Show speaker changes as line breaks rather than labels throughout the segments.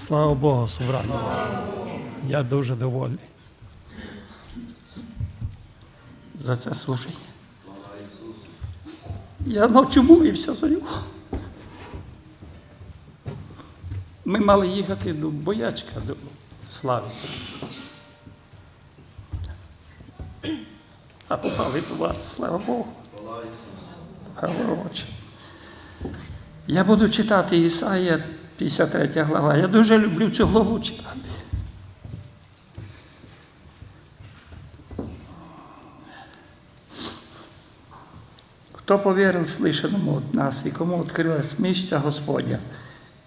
Слава Богу, собрання. Я дуже довольний. За це служіння. Я ночі молився за нього. Ми мали їхати до боячка, до Слави. А попали до вас, слава Богу. Я буду читати Ісаїя 53 глава. Я дуже люблю цю главу читати. Кто поверил слышанному от нас, и кому открылась мышца Господня,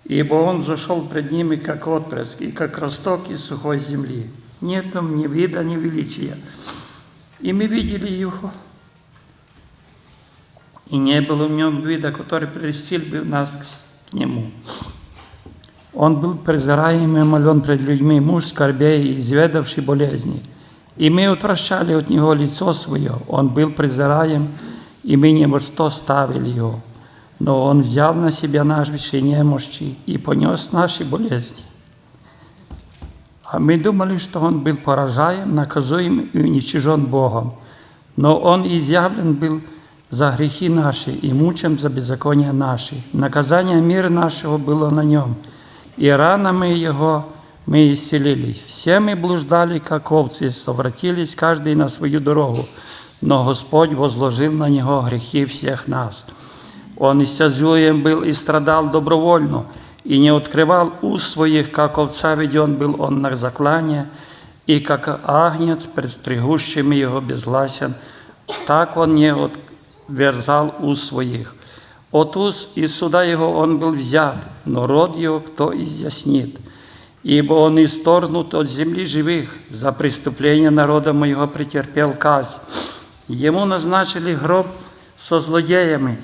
ибо Он зашел пред ними, как отпрыск, и как росток из сухой земли. Нет там ни вида, ни величия. И мы видели Его, и не было в нем вида, который прельстил бы нас к Нему. Он был презираем и молен пред людьми, муж скорбей и изведавший болезни. И мы отвращали от него лицо свое. Он был презираем, и мы ни во что ставили его. Но он взял на себя наши немощи и понес наши болезни. А мы думали, что он был поражаем, наказуем и уничижен Богом. Но он изъявлен был за грехи наши и мучим за беззакония наши. Наказание мира нашего было на нем, и ранами его мы исцелились. Все мы блуждали, как овцы, совратились каждый на свою дорогу, но Господь возложил на него грехи всех нас. Он истязуем был и страдал добровольно, и не открывал уст своих, как овца веден был он на заклание, и как агнец пред стригущими его безгласен, так он не отверзал уст своих. От уст и суда его он был взят, но род его кто изъяснит? Ибо он исторгнут от земли живых, за преступление народа моего претерпел казнь. Ему назначили гроб со злодеями,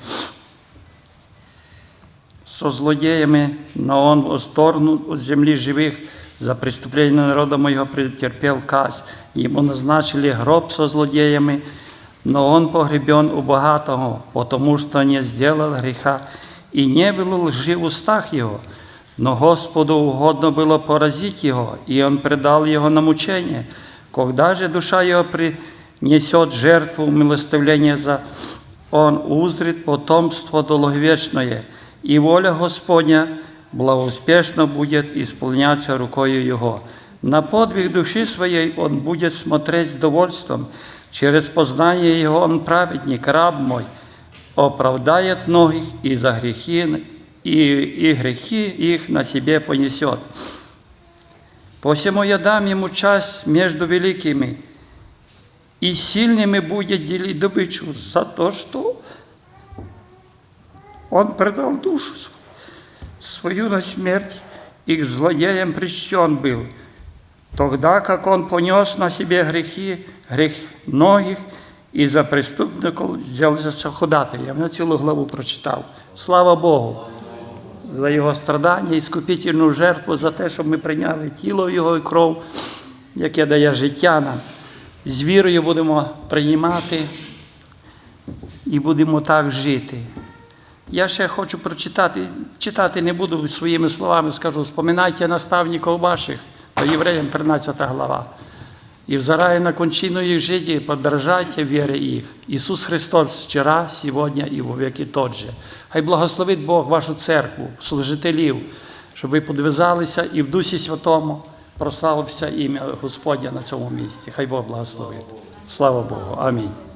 со злодеями, но он восторгнут от земли живых, за преступление народа моего претерпел казнь. Ему назначили гроб со злодеями, но он погребен у богатого, потому что не сделал греха, и не было лжи в устах его. Но Господу угодно было поразить его, и он предал его на мучение. Когда же душа его принесет жертву умилостивления за он узрит потомство долговечное, и воля Господня благоуспешно будет исполняться рукою Его. На подвиг души своей он будет смотреть с довольством, через познание Его он праведник, раб мой, оправдает многих и за грехи, и, и грехи их на себе понесет. Посему я дам ему часть между великими, и сильными будет делить добычу за то, что он предал душу свою, свою на смерть, и к злодеям причтен был, тогда как он понес на себе грехи, грех многих, і за преступників взявся ходати. Я цілу главу прочитав. Слава Богу! За його страдання і скупітельну жертву, за те, щоб ми прийняли тіло Його і кров, яке дає життя нам. З вірою будемо приймати і будемо так жити. Я ще хочу прочитати, читати не буду своїми словами, скажу, споминайте наставників ваших, по євреям 13 глава. И взирая на кончину их жизни, подражайте вере их. Иисус Христос вчера, сегодня и во веки тот же. Хай благословить Бог вашу церкву, служителів, щоб ви подвизалися і в Дусі Святому прославився ім'я Господня на цьому місці. Хай Бог благословить. Слава Богу. Амінь.